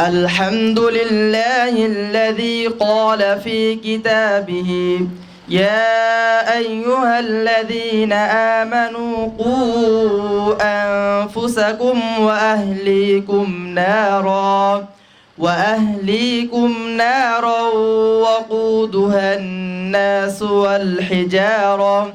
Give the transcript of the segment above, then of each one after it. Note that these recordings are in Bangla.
الحمد لله الذي قال في كتابه يا أيها الذين آمنوا قوا أنفسكم وأهليكم نارا وأهليكم نارا وقودها الناس والحجارة.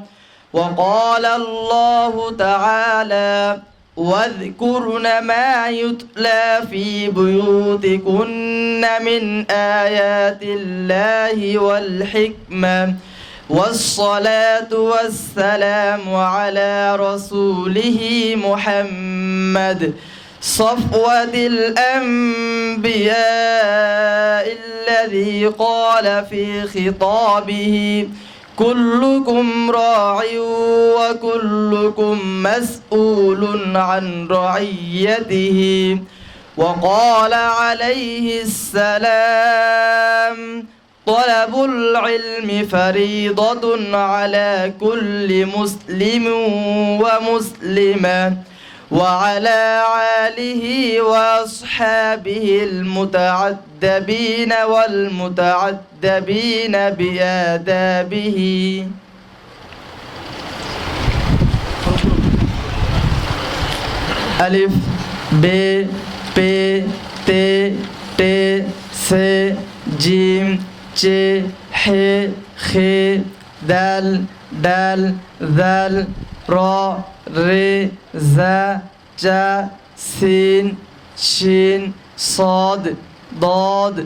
وقال الله تعالى واذكرن ما يتلى في بيوتكن من آيات الله والحكمة والصلاة والسلام على رسوله محمد صفوة الأنبياء الذي قال في خطابه كلكم راع وكلكم مسؤول عن رعيته. وقال عليه السلام طلب العلم فريضة على كل مسلم ومسلمة. وعلى آله وأصحابه المتعدبين والمتعدبين بآدابه. ألف ب ب ت ت س ج ح خ دال دال ذال را ر ز ج سين شين صاد ضاد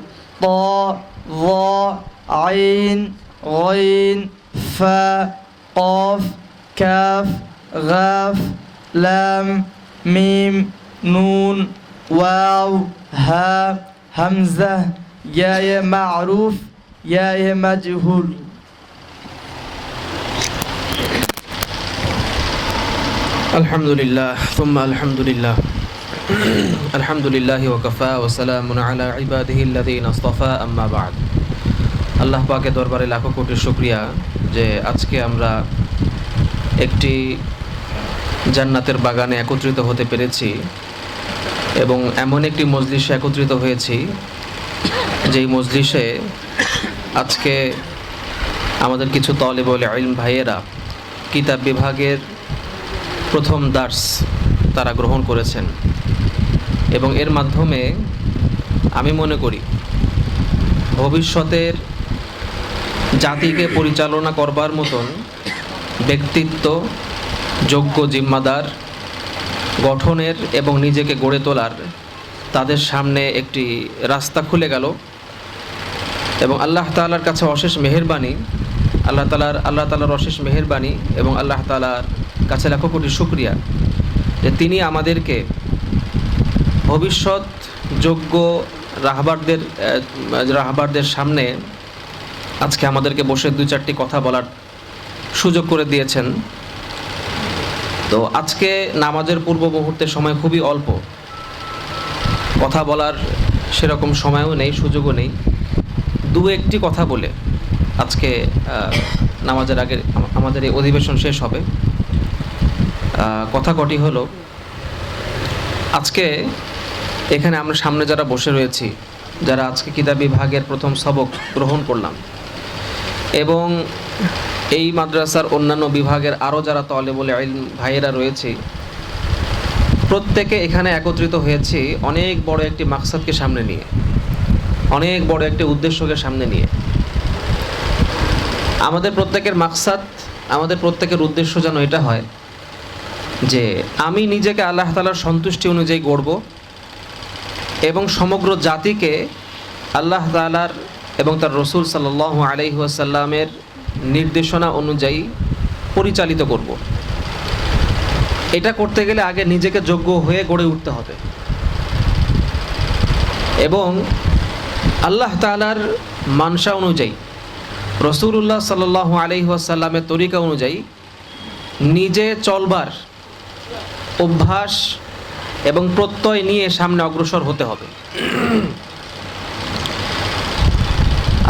طا ظا عين غين فا قاف كاف غاف لام ميم نون واو ها همزة يا معروف يا مجهول আলহামদুলিল্লাহ তুম্মা আলহামদুলিল্লাহ। আলহামদুলিল্লাহ ওয়াকফা ওসালাম আলা ইবাদিহিল্লাদিন আস্তফা, আম্মা বাদ। আল্লাহ পাকে দরবারে লাখো কোটি শুক্রিয়া যে আজকে আমরা একটি জান্নাতের বাগানে একত্রিত হতে পেরেছি এবং এমন একটি মজলিসে একত্রিত হয়েছি, যেই মজলিসে আজকে আমাদের কিছু তলেবলে আইন ভাইয়েরা কিতাব বিভাগের প্রথম দার্স তারা গ্রহণ করেছেন। এবং এর মাধ্যমে আমি মনে করি, ভবিষ্যতের জাতিকে পরিচালনা করবার মতন ব্যক্তিত্ব, যোগ্য জিম্মাদার, গঠনের এবং নিজেকে গড়ে তোলার তাদের সামনে একটি রাস্তা খুলে গেল। এবং আল্লাহ তালার কাছে অশেষ মেহেরবানি, আল্লাহ তালার আল্লাহ তালার অশেষ মেহেরবানি এবং আল্লাহ তালার কাছে লাখো কোটি শুক্রিয়া। যে তিনি আমাদেরকে ভবিষ্যৎ যোগ্য রাহবারদের রাহবারদের সামনে আজকে আমাদেরকে বসে দু চারটি কথা বলার সুযোগ করে দিয়েছেন। তো আজকে নামাজের পূর্ব মুহূর্তে সময় খুবই অল্প। কথা বলার সেরকম সময়ও নেই, সুযোগও নেই। দু একটি কথা বলে আজকে নামাজের আগে আমাদের এই অধিবেশন শেষ হবে। কথা কটি হলো, আজকে এখানে আমরা সামনে যারা বসে রয়েছি, যারা আজকে কিতাব বিভাগের প্রথম সবক গ্রহণ করলাম, এবং এই মাদ্রাসার অন্যান্য বিভাগের আরও যারা তলে বলে ভাইয়েরা রয়েছে, প্রত্যেকে এখানে একত্রিত হয়েছি অনেক বড় একটি মাকসাদকে সামনে নিয়ে, অনেক বড় একটি উদ্দেশ্যকে সামনে নিয়ে। আমাদের প্রত্যেকের মাকসাদ, আমাদের প্রত্যেকের উদ্দেশ্য যেন এটা হয় যে আমি নিজেকে আল্লাহ তালার সন্তুষ্টি অনুযায়ী গড়ব এবং সমগ্র জাতিকে আল্লাহ তালার এবং তার রসুল সাল্লাহ আলহিহাসাল্লামের নির্দেশনা অনুযায়ী পরিচালিত করব। এটা করতে গেলে আগে নিজেকে যোগ্য হয়ে গড়ে উঠতে হবে। এবং আল্লাহ তালার মানসা অনুযায়ী রসুল্লাহ সাল্লাহ আলহিহাসাল্লামের তরিকা অনুযায়ী নিজে চলবার অভ্যাস এবং প্রত্যয় নিয়ে সামনে অগ্রসর হতে হবে।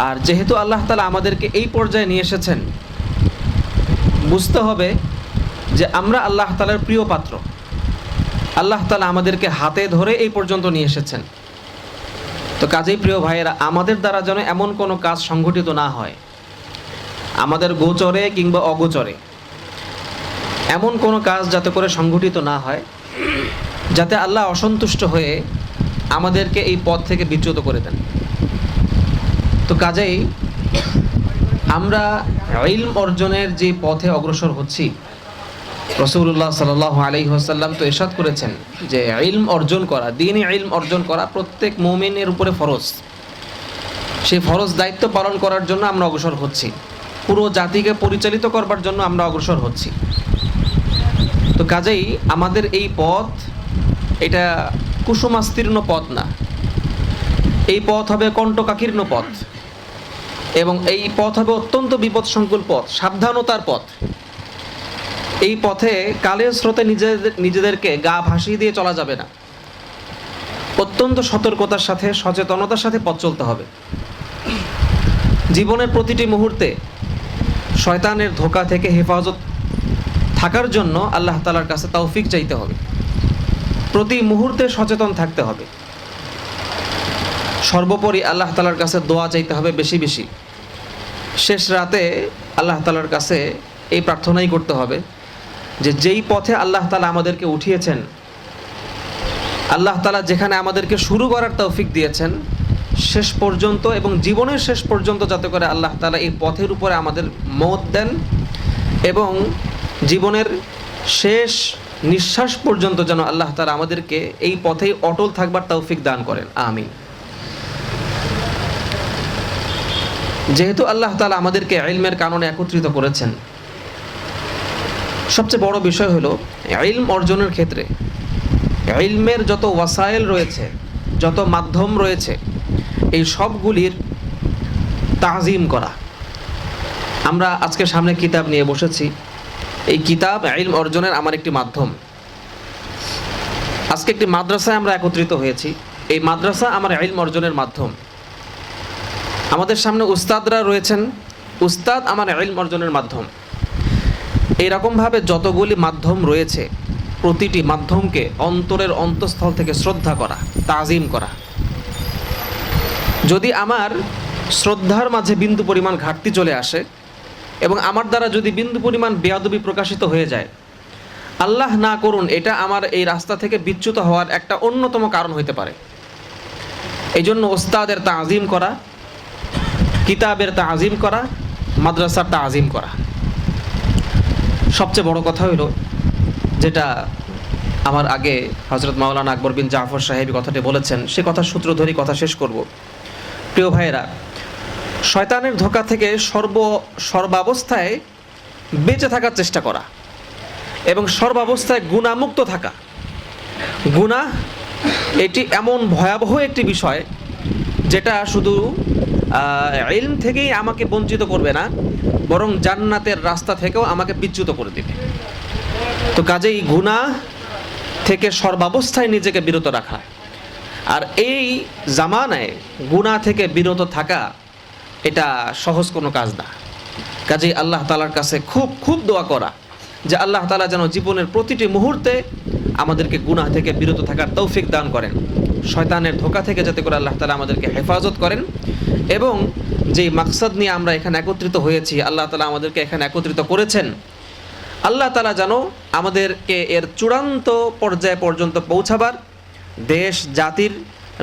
আর যেহেতু আল্লাহ তালা আমাদেরকে এই পর্যায়ে নিয়ে এসেছেন, বুঝতে হবে যে আমরা আল্লাহ তালার প্রিয় পাত্র। আল্লাহ তালা আমাদেরকে হাতে ধরে এই পর্যন্ত নিয়ে এসেছেন। তো কাজেই প্রিয় ভাইয়েরা, আমাদের দ্বারা যেন এমন কোনো কাজ সংঘটিত না হয়। আমাদের গোচরে কিংবা অগোচরে। এমন কোনো কাজ যাতে করে সংঘটিত না হয়, যাতে আল্লাহ অসন্তুষ্ট হয়ে আমাদেরকে এই পথ থেকে বিচ্যুত করে দেন। তো কাজেই আমরা ইলম অর্জনের যে পথে অগ্রসর হচ্ছি রসুল্লাহ সাল আলী হাসাল্লাম তো এরশাদ করেছেন যে ইলম অর্জন করা দিনই ইলম অর্জন করা প্রত্যেক মৌমিনের উপরে ফরজ। সেই ফরজ দায়িত্ব পালন করার জন্য আমরা অগ্রসর হচ্ছি। পুরো জাতিকে পরিচালিত করবার জন্য আমরা অগ্রসর হচ্ছি। তো কাজেই আমাদের এই পথ, এটা কুসুমাস্তীর্ণ পথ না। এই পথ হবে কণ্টকাকীর্ণ পথ এবং এই পথ হবে অত্যন্ত বিপদসংকুল পথ, সাবধানতার পথ। এই পথে কালের স্রোতে নিজেদের, নিজেদেরকে গা ভাসিয়ে দিয়ে চলা যাবে না। অত্যন্ত সতর্কতার সাথে, সচেতনতার সাথে পথ চলতে হবে। জীবনের প্রতিটি মুহূর্তে শয়তানের ধোকা থেকে হেফাজত থাকার জন্য আল্লাহ তালার কাছে তৌফিক চাইতে হবে। প্রতি মুহূর্তে সচেতন থাকতে হবে। সর্বোপরি আল্লাহ তালার কাছে দোয়া চাইতে হবে বেশি বেশি। শেষ রাতে আল্লাহ তালার কাছে এই প্রার্থনাই করতে হবে যে যেই পথে আল্লাহ তালা আমাদেরকে উঠিয়েছেন, আল্লাহ তালা যেখানে আমাদেরকে শুরু করার তৌফিক দিয়েছেন, শেষ পর্যন্ত এবং জীবনের শেষ পর্যন্ত যাতে করে আল্লাহ তালা এই পথের উপরে আমাদের মত দেন এবং জীবনের শেষ নিঃশ্বাস পর্যন্ত যেন আল্লাহ তালা আমাদেরকে এই পথেই অটল থাকবার তৌফিক দান করেন। আমিন। যেহেতু আল্লাহ তালা আমাদেরকে ইলমের কারণে একত্রিত করেছেন, সবচেয়ে বড় বিষয় হলো ইলম অর্জনের ক্ষেত্রে ইলমের যত ওয়াসাইল রয়েছে, যত মাধ্যম রয়েছে, এই সবগুলির তাজিম করা। আমরা আজকে সামনে কিতাব নিয়ে বসেছি। এই কিতাব, ইলম অর্জনের আমার একটি মাধ্যম। আজকে একটি মাদ্রাসায় আমরা একত্রিত হয়েছি। এই মাদ্রাসা আমার ইলম অর্জনের মাধ্যম। আমাদের সামনে উস্তাদরা রয়েছেন। উস্তাদ আমার ইলম অর্জনের মাধ্যম। এইরকমভাবে যতগুলি মাধ্যম রয়েছে, প্রতিটি মাধ্যমকে অন্তরের অন্তঃস্থল থেকে শ্রদ্ধা করা, তাজিম করা। যদি আমার শ্রদ্ধার মাঝে বিন্দু পরিমাণ ঘাটতি চলে আসে এবং আমার দ্বারা যদি বিন্দু পরিমাণ বেয়াদবি প্রকাশিত হয়ে যায়, আল্লাহ না করুন, এটা আমার এই রাস্তা থেকে বিচ্যুত হওয়ার একটা অন্যতম কারণ হইতে পারে। এই জন্য ওস্তাদের তাজিম করা, কিতাবের তাজিম করা, মাদ্রাসার তাজিম করা। সবচেয়ে বড় কথা হইল, যেটা আমার আগে হজরত মাওলানা আকবর বিন জাফর সাহেব কথাটি বলেছেন, সে কথা সূত্র ধরে কথা শেষ করব। প্রিয় ভাইয়েরা শয়তানের ধোকা থেকে সর্ব সর্বাবস্থায় বেঁচে থাকার চেষ্টা করা এবং সর্বাবস্থায় গুণামুক্ত থাকা। গুণা এটি এমন ভয়াবহ একটি বিষয় যেটা শুধু ইলম থেকেই আমাকে বঞ্চিত করবে না, বরং জান্নাতের রাস্তা থেকেও আমাকে বিচ্যুত করে দেবে। তো কাজেই গুণা থেকে সর্বাবস্থায় নিজেকে বিরত রাখা। আর এই জামানায় গুণা থেকে বিরত থাকা এটা সহজ কোনো কাজ না। কাজেই আল্লাহ তালার কাছে খুব খুব দোয়া করা যে আল্লাহ তালা যেন জীবনের প্রতিটি মুহূর্তে আমাদেরকে গুনাহ থেকে বিরত থাকার তৌফিক দান করেন। শয়তানের ধোকা থেকে যাতে করে আল্লাহ তালা আমাদেরকে হেফাজত করেন এবং যেই মাকসাদ নিয়ে আমরা এখানে একত্রিত হয়েছি, আল্লাহ তালা আমাদেরকে এখানে একত্রিত করেছেন, আল্লাহ তালা যেন আমাদেরকে এর চূড়ান্ত পর্যায়ে পর্যন্ত পৌঁছাবার, দেশ, জাতির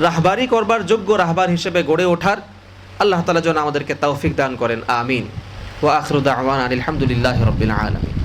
রাহবারি করবার যোগ্য রাহবার হিসেবে গড়ে ওঠার আল্লাহ তালা যেন আমাদেরকে তৌফিক দান করেন আমিন। ও আখরুদ্দাহমান আলহামদুলিল্লাহ রবিন আলমিন।